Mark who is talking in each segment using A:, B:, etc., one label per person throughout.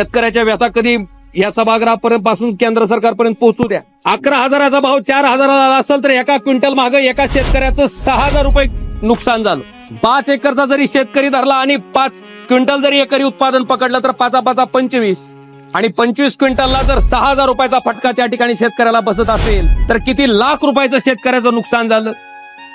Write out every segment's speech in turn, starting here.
A: शेतकऱ्याच्या व्यथा कधी या सभागृहापर्यंत पासून केंद्र सरकारपर्यंत पोहोचू द्या. अकरा हजाराचा भाव चार हजाराला असेल तर एका क्विंटल मागे एका शेतकऱ्याचं सहा हजार रुपये नुकसान झालं. पाच एकरचा जरी शेतकरी धरला आणि पाच क्विंटल जरी एकरी उत्पादन पकडलं तर पाचा पाचा पंचवीस. आणि पंचवीस क्विंटलला जर सहा हजार रुपयाचा फटका त्या ठिकाणी शेतकऱ्याला बसत असेल तर किती लाख रुपयाचं शेतकऱ्याचं नुकसान झालं?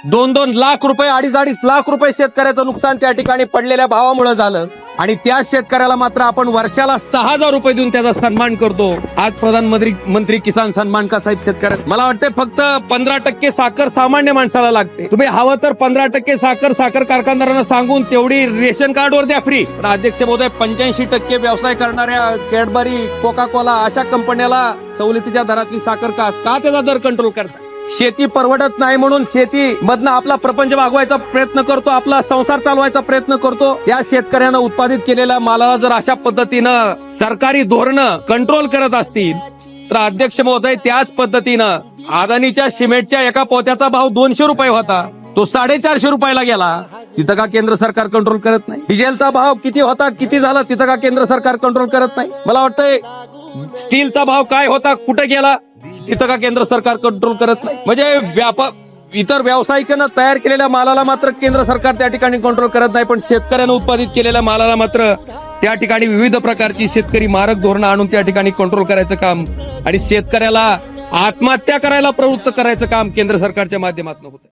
A: दोन दोन लाख रुपये अडीच अडीच लाख रुपये शेतकऱ्याचं नुकसान त्या ठिकाणी पडलेल्या भावामुळे झालं. आणि त्या शेतकऱ्याला मात्र आपण वर्षाला सहा हजार रुपये देऊन त्याचा सन्मान करतो. आज प्रधानमंत्री मंत्री किसान सन्मान का साहेब शेतकऱ्या? मला वाटतं फक्त पंधरा टक्के साखर सामान्य माणसाला लागते. तुम्ही हवं तर पंधरा टक्के साखर साखर कारखानदारांना सांगून तेवढी रेशन कार्ड वर द्या फ्री पण अध्यक्ष महोदय पंच्याऐंशी टक्के व्यवसाय करणाऱ्या कॅडबरी कोका कोला अशा कंपन्याला सवलतीच्या दरातली साखर का का त्याचा दर कंट्रोल करता शेती परवडत नाही म्हणून शेती मधनं आपला प्रपंच भागवायचा प्रयत्न करतो आपला संसार चालवायचा प्रयत्न करतो. त्या शेतकऱ्यानं उत्पादित केलेल्या मालाला जर अशा पद्धतीनं सरकारी धोरणं कंट्रोल करत असतील तर अध्यक्ष महोदय त्याच पद्धतीनं अदानीच्या सिमेंटच्या एका पोत्याचा भाव दोनशे रुपये होता. तो साडेचारशे रुपयाला गेला. तिथं का केंद्र सरकार कंट्रोल करत नाही? डिझेलचा भाव किती होता किती झाला तिथं का केंद्र सरकार कंट्रोल करत नाही? मला वाटतंय स्टीलचा भाव काय होता कुठे गेला? तिथं का केंद्र सरकार कंट्रोल करत नाही? म्हणजे व्यापार इतर व्यावसायिकांना तयार केलेल्या मालाला मात्र केंद्र सरकार त्या ठिकाणी कंट्रोल करत नाही पण शेतकऱ्यानं उत्पादित केलेल्या मालाला मात्र त्या ठिकाणी विविध प्रकारची शेतकरी मारक धोरणं आणून त्या ठिकाणी कंट्रोल करायचं काम आणि शेतकऱ्याला आत्महत्या करायला प्रवृत्त करायचं काम केंद्र सरकारच्या माध्यमातून होतं